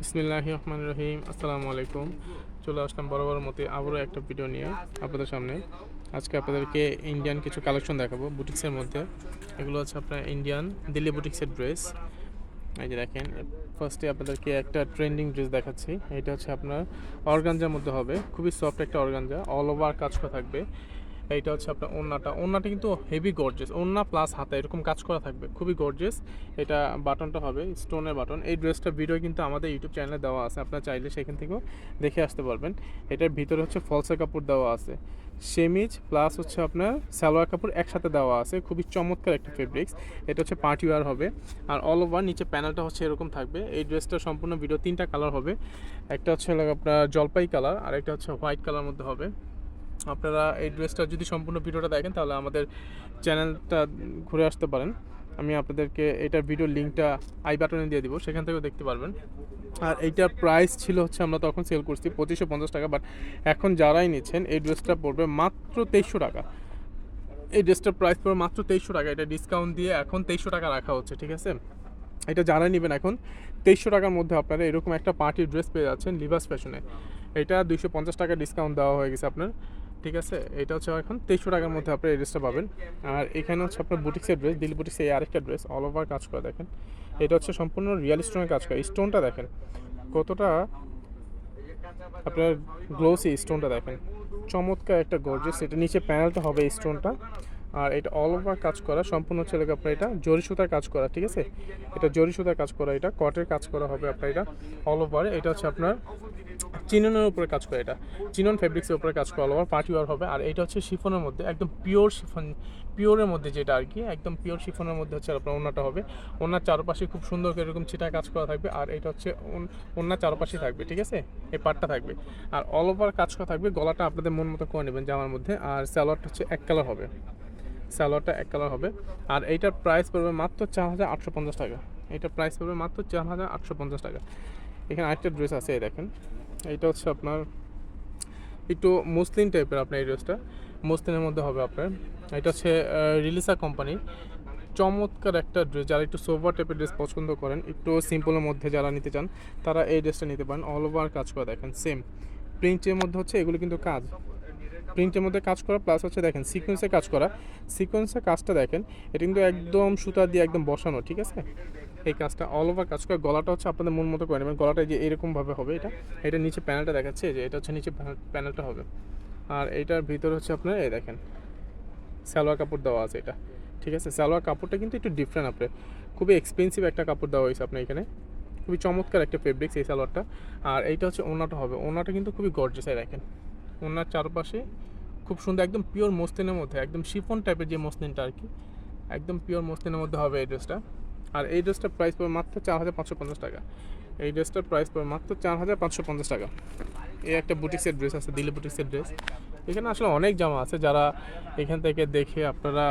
বিসমিল্লাহ রহমান রহিম আসসালামু আলাইকুম। চলে আসলাম বড় মতে আবারও একটা ভিডিও নিয়ে আপনাদের সামনে। আজকে আপনাদেরকে ইন্ডিয়ান কিছু কালেকশন দেখাবো বুটিক্সের মধ্যে। এগুলো হচ্ছে আপনার ইন্ডিয়ান দিল্লি বুটিক্সের ড্রেস এই যে দেখেন ফার্স্টে আপনাদেরকে একটা ট্রেন্ডিং ড্রেস দেখাচ্ছি। এটা হচ্ছে আপনার অর্গানজার মধ্যে হবে। খুবই সফট একটা অর্গানজা অল ওভার কাজ করা থাকবে। এইটা হচ্ছে আপনার ওন্নাটা ওন্নাটা কিন্তু হেভি গর্জেস ওন্না প্লাস হাতে, এরকম কাজ করা থাকবে। খুবই গর্জেস এটা বাটনটা হবে স্টোনের বাটন। এই ড্রেসটা ভিডিও কিন্তু আমাদের ইউটিউব চ্যানেলে দেওয়া আছে। আপনারা চাইলে সেখান থেকেও দেখে আসতে পারবেন। এটার ভিতরে হচ্ছে ফলসা কাপড় দেওয়া আছে। সেমিজ প্লাস হচ্ছে আপনার সালোয়ার কাপড় একসাথে দেওয়া আছে। খুবই চমৎকার একটা ফেব্রিক্স এটা হচ্ছে পার্টি ওয়ার হবে। আর অল ওভার নিচে প্যানেলটা হচ্ছে এরকম থাকবে। এই ড্রেসটা সম্পূর্ণ ভিডিও তিনটা কালার হবে। একটা হচ্ছে আপনার জলপাই কালার আর একটা হচ্ছে হোয়াইট কালার মধ্যে হবে। আপনারা এই ড্রেসটা যদি সম্পূর্ণ ভিডিওটা দেখেন, তাহলে আমাদের চ্যানেলটা ঘুরে আসতে পারেন। আমি আপনাদেরকে এটার ভিডিও লিঙ্কটা আই বাটনে দিয়ে দিব, সেখান থেকেও দেখতে পারবেন। আর এইটার প্রাইস ছিল হচ্ছে আমরা তখন সেল করছি পঁচিশশো পঞ্চাশ টাকা বাট এখন যারাই নিচ্ছেন, এই ড্রেসটা পড়বে মাত্র তেইশশো টাকা। এই ড্রেসটার প্রাইস পড়বে মাত্র তেইশশো টাকা, এটা ডিসকাউন্ট দিয়ে এখন তেইশশো টাকা রাখা হচ্ছে, ঠিক আছে? এটা যারা নেবেন এখন, তেইশশো টাকার মধ্যে আপনারা এরকম একটা পার্টির ড্রেস পেয়ে যাচ্ছেন লিভাস ফ্যাশনে এটা দুইশো পঞ্চাশ টাকা ডিসকাউন্ট দেওয়া হয়ে গেছে আপনার। ঠিক আছে? এটা হচ্ছে এখন তেইশশো টাকার মধ্যে আপনি এড্রেসটা ড্রেসটা পাবেন। আর এখানে হচ্ছে আপনার বুটিক্সের ড্রেস দিল্লি বুটিক্সের এই আরেকটা ড্রেস অল ওভার কাজ করা দেখেন। এটা হচ্ছে সম্পূর্ণ রিয়াল স্টোনের কাজ করে। স্টোনটা দেখেন, কতটা আপনার গ্লোসি স্টোনটা দেখেন। চমৎকার একটা গর্জেস এটা নিচে প্যানেলটা হবে স্টোনটা আর এটা অল ওভার কাজ করা, সম্পূর্ণ হচ্ছে লেগে আপনার এটা জরি সুতার কাজ করা, ঠিক আছে? এটা জরি সুতার কাজ করা, এটা কটের কাজ করা হবে আপনার এটা অল ওভার এটা হচ্ছে আপনার চিননের উপরে কাজ করে এটা। চিনন ফেব্রিক্সের উপরে কাজ করা অল ওভার পার্টি ওয়ার হবে। আর এটা হচ্ছে শিফনের মধ্যে, একদম পিওর শিফন পিওরের মধ্যে যেটা আর কি, একদম পিওর শিফনের মধ্যে হচ্ছে আপনার ওনাটা হবে। ওনার চারপাশে খুব সুন্দর করে এরকম ছিটা কাজ করা থাকবে। আর এটা হচ্ছে ওনার চারপাশে থাকবে, ঠিক আছে? এই পার্টটা থাকবে। আর অল ওভার কাজ করা থাকবে, গলাটা আপনাদের মন মতো করে নেবেন জামার মধ্যে। আর স্যালোয়ারটা হচ্ছে এক কালার হবে। স্যালোয়ারটা এক কালার হবে। আর এইটার প্রাইস পড়বে মাত্র চার হাজার আটশো পঞ্চাশ টাকা। এইটার প্রাইস পড়বে মাত্র চার হাজার আটশো পঞ্চাশ টাকা। এখানে আরেকটা ড্রেস আছে, এই দেখেন। এইটা হচ্ছে আপনার একটু মুসলিম টাইপের আপনার এই ড্রেসটা মুসলিমের মধ্যে হবে আপনার। এটা হচ্ছে রিলিসা কোম্পানি। চমৎকার একটা ড্রেস যারা একটু সোভার টাইপের ড্রেস পছন্দ করেন, একটু সিম্পলের মধ্যে যারা নিতে চান, তারা এই ড্রেসটা নিতে পারেন। অল ওভার কাজ করে দেখেন সেম প্রিন্টের মধ্যে হচ্ছে, এগুলো কিন্তু কাজ। প্রিন্টের মধ্যে কাজ করা প্লাস হচ্ছে দেখেন সিকোয়েন্সে কাজ করা। সিকোয়েন্সের কাজটা দেখেন, এটা কিন্তু একদম সুতা দিয়ে একদম বসানো, ঠিক আছে? এই কাজটা অল ওভার কাজ করে। গলাটা হচ্ছে আপনাদের মন মতো করে নেবেন। গলাটা যে এরকমভাবে হবে এটা। এটা নিচে প্যানেলটা দেখাচ্ছে যে এটা হচ্ছে নিচে প্যানেলটা হবে। আর এইটার ভিতরে হচ্ছে আপনার, এই দেখেন, সালোয়ার কাপড় দেওয়া আছে এটা, ঠিক আছে? সালোয়ার কাপড়টা কিন্তু একটু ডিফারেন্ট আপনার। খুবই এক্সপেন্সিভ একটা কাপড় দেওয়া হয়েছে আপনার এখানে। খুবই চমৎকার একটা ফেব্রিক্স এই সালোয়ারটা। আর এইটা হচ্ছে ওনাটা হবে। ওনাটা কিন্তু খুবই গর্জেস দেখেন। ওনার চারপাশে খুব সুন্দর, একদম পিওর মসলিনের মধ্যে, একদম শিফন টাইপের যে মসলিনটা আর কি, একদম পিওর মসলিনের মধ্যে হবে এই ড্রেসটা আর এই ড্রেসটার প্রাইস পড়বে মাত্র চার হাজার পাঁচশো পঞ্চাশ টাকা। এই ড্রেসটার প্রাইস পড়বে মাত্র চার হাজার পাঁচশো পঞ্চাশ টাকা। এই একটা বুটিক্সের ড্রেস আছে, দিল্লি বুটিক্সের ড্রেস এখানে আসলে অনেক জামা আছে, যারা এখান থেকে দেখে আপনারা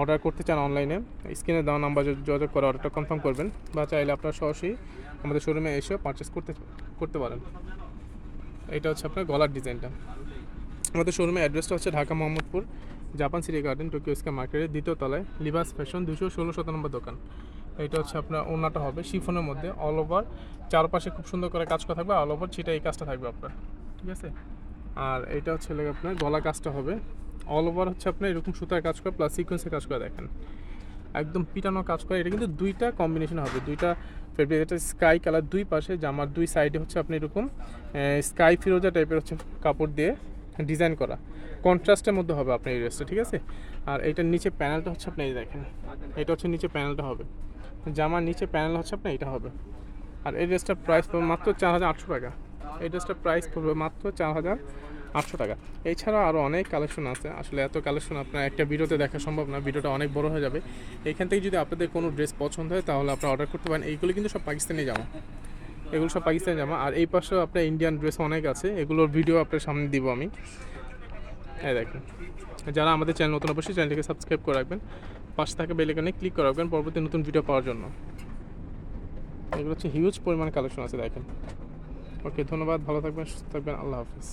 অর্ডার করতে চান অনলাইনে স্ক্রিনে দেওয়া নাম্বার যোগাযোগ করে অর্ডারটা কনফার্ম করবেন। বা চাইলে আপনারা সরাসরি আমাদের শোরুমে এসেও পারচেস করতে করতে পারেন। এটা হচ্ছে আপনার গলার ডিজাইনটা আমাদের শোরুমের অ্যাড্রেসটা হচ্ছে Dhaka Mohammadpur, Japan City Garden Tokyo স্কা মার্কেটের দ্বিতীয় তলায় লিবাস ফ্যাশন দুশো ষোলো শত নম্বর দোকান। এটা হচ্ছে আপনার ওনাটা হবে, শিফনের মধ্যে অল ওভার চারপাশে খুব সুন্দর করে কাজ করা থাকবে অল ওভার সেটা এই কাজটা থাকবে আপনার, ঠিক আছে? আর এটা হচ্ছে আপনার গলা কাজটা হবে অল ওভার হচ্ছে আপনার এরকম সুতার কাজ করে প্লাস সিকোয়েন্সের কাজ করে দেখেন। একদম পিটানো কাজ করে, এটা কিন্তু দুইটা কম্বিনেশন হবে, দুইটা ফেব্রিক এটা স্কাই কালার দুই পাশে, জামার দুই সাইডে হচ্ছে আপনি এরকম স্কাই ফিরোজা টাইপের হচ্ছে কাপড় দিয়ে ডিজাইন করা। কন্ট্রাস্টের মধ্যে হবে আপনার এই ড্রেসটা, ঠিক আছে? আর এইটার নিচে প্যানেলটা হচ্ছে আপনি এই দেখেন, এটা হচ্ছে নিচে প্যানেলটা হবে। জামার নিচে প্যানেল হচ্ছে আপনার এটা হবে। আর এই ড্রেসটার প্রাইস পড়বে মাত্র চার হাজার আটশো টাকা। এই ড্রেসটার প্রাইস পড়বে মাত্র চার হাজার আটশো টাকা। এছাড়া আরও অনেক কালেকশন আছে। আসলে এত কালেকশন আপনার একটা ভিডিওতে দেখা সম্ভব না, ভিডিওটা অনেক বড় হয়ে যাবে। এখান থেকে যদি আপনাদের কোনো ড্রেস পছন্দ হয়, তাহলে আপনারা অর্ডার করতে পারেন। এইগুলো কিন্তু সব পাকিস্তানি জামা। এগুলো সব পাকিস্তানি জামা। আর এই পাশেও আপনার ইন্ডিয়ান ড্রেস অনেক আছে। এগুলোর ভিডিও আপনার সামনে দিব আমি। হ্যাঁ দেখেন। যারা আমাদের চ্যানেল নতুন, অবশ্যই চ্যানেলটিকে সাবস্ক্রাইব করে রাখবেন। পাশে থাকা বেলেকানে ক্লিক করে রাখবেন পরবর্তী নতুন ভিডিও পাওয়ার জন্য। এগুলো হচ্ছে হিউজ পরিমাণ কালেকশন আছে, দেখেন। ওকে ধন্যবাদ। ভালো থাকবেন, সুস্থ থাকবেন। আল্লাহ হাফিজ।